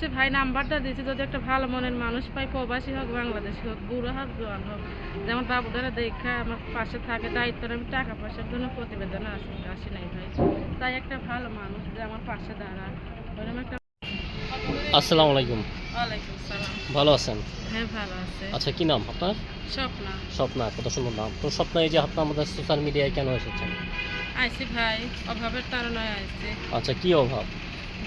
বলছে ভাই নাম্বারটা দিয়েছি যদি একটা ভালো মনের মানুষ পাই প্রবাসী হোক বাংলাদেশি হোক বুড়ো হোক জোয়ান হোক যেমন বাবুদারা দেখা আমার পাশে থাকে দায়িত্ব আমি টাকা পয়সার জন্য প্রতিবেদনে আসি আসি নাই ভাই। তাই একটা ভালো মানুষ যে আমার পাশে দাঁড়ায় ওরকম একটা আসসালামু আলাইকুম। ওয়ালাইকুম সালাম। ভালো আছেন? হ্যাঁ ভালো আছে। আচ্ছা কি নাম আপনার? স্বপ্না। স্বপ্না কত সুন্দর নাম। তো স্বপ্না এই যে আপনি আমাদের সোশ্যাল মিডিয়ায় কেন এসেছেন? আইসি ভাই অভাবের তারণায় আইসি। আচ্ছা কি অভাব?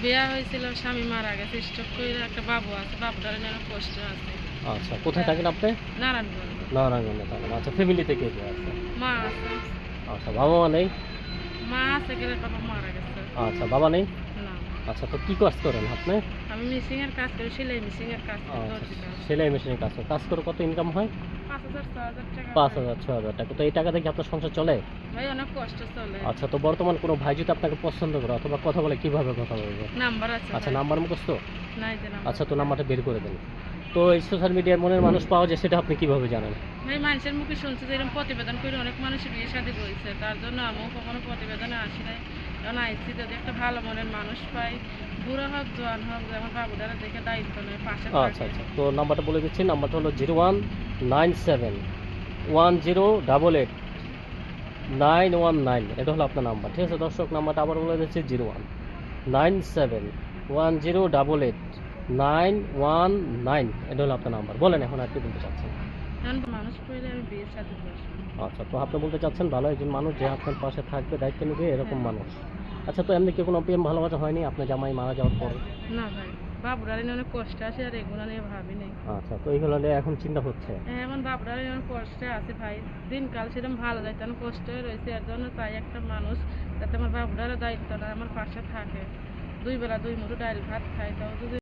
বিয়া হয়েছিল স্বামী মারা গেছে স্টক করে একটা বাবু আছে বাবুটার যেন কষ্ট আছে। আচ্ছা কোথায় থাকেন আপনি? নারায়ণগঞ্জ। নারায়ণগঞ্জে থাকেন আচ্ছা ফ্যামিলিতে কে কে আছে? মা আছে। আচ্ছা বাবা মা নেই? মা আছে গেলে বাবা মারা গেছে। আচ্ছা বাবা নেই? না। আচ্ছা তো কি কাজ করেন আপনি? আমি মিসিং এর কাজ করি সেলাই মিসিং এর কাজ করি আচ্ছা সেলাই মেশিনের কাজ করেন। কাজ করে কত ইনকাম হয়? পাঁচ হাজার ছ হাজার টাকা তো এই টাকা থেকে আপনার সংসার চলে? ভাই অনেক কষ্ট চলে। আচ্ছা তো বর্তমান কোনো ভাই যদি আপনাকে পছন্দ করে অথবা কথা বলে কীভাবে কথা বলবে? নাম্বার আছে আচ্ছা নাম্বার মুখস্থ? নাই আচ্ছা তো নাম্বারটা বের করে দেন। তো এই সোশ্যাল মিডিয়ার মনের মানুষ পাওয়া যায় সেটা আপনি কীভাবে জানেন? ভাই মানুষের মুখে শুনছি যে এরকম প্রতিবেদন করে অনেক মানুষ বিয়ে শাদি বলছে তার জন্য আমিও কখনো প্রতিবেদনে আসি নাই। কারণ আইসি যদি একটা ভালো মনের মানুষ পাই বুড়ো হোক জোয়ান হোক যেমন বাবুদারা দেখে দায়িত্ব নেয় পাশে আচ্ছা আচ্ছা। তো নাম্বারটা বলে দিচ্ছি নাম্বারটা হলো zero one nine seven one zero double eight nine one nine. এটা হলো আপনার নাম্বার ঠিক আছে? দর্শক নাম্বারটা আবার বলে দিচ্ছি zero one nine seven one zero double eight nine one nine. এটা হলো আপনার নাম্বার। বলেন এখন আর কি বলতে চাচ্ছেন। আচ্ছা তো আপনি বলতে চাচ্ছেন ভালো একজন মানুষ যে আপনার পাশে থাকবে দায়িত্ব নেবে এরকম হ্যাঁ। মানুষ। আচ্ছা তো এমনি কি কোনো প্রেম ভালোবাসা হয়নি? আপনার জামাই মারা যাওয়ার পরে? না ভাই নিয়ে অনেক কষ্ট আছে আর এগুলো নিয়ে ভাবি নেই। আচ্ছা তো এইগুলো নিয়ে এখন চিন্তা হচ্ছে? হ্যাঁ এমন বাবুরার নিয়ে অনেক কষ্টে আছে ভাই। দিনকাল সেরকম ভালো যায় তেমন কষ্ট রয়েছে। এর জন্য চাই একটা মানুষ যাতে আমার বাবুরারও দায়িত্ব নেয় আমার পাশে থাকে। দুই বেলা দুই মুঠো ডাল ভাত খাই তাও যদি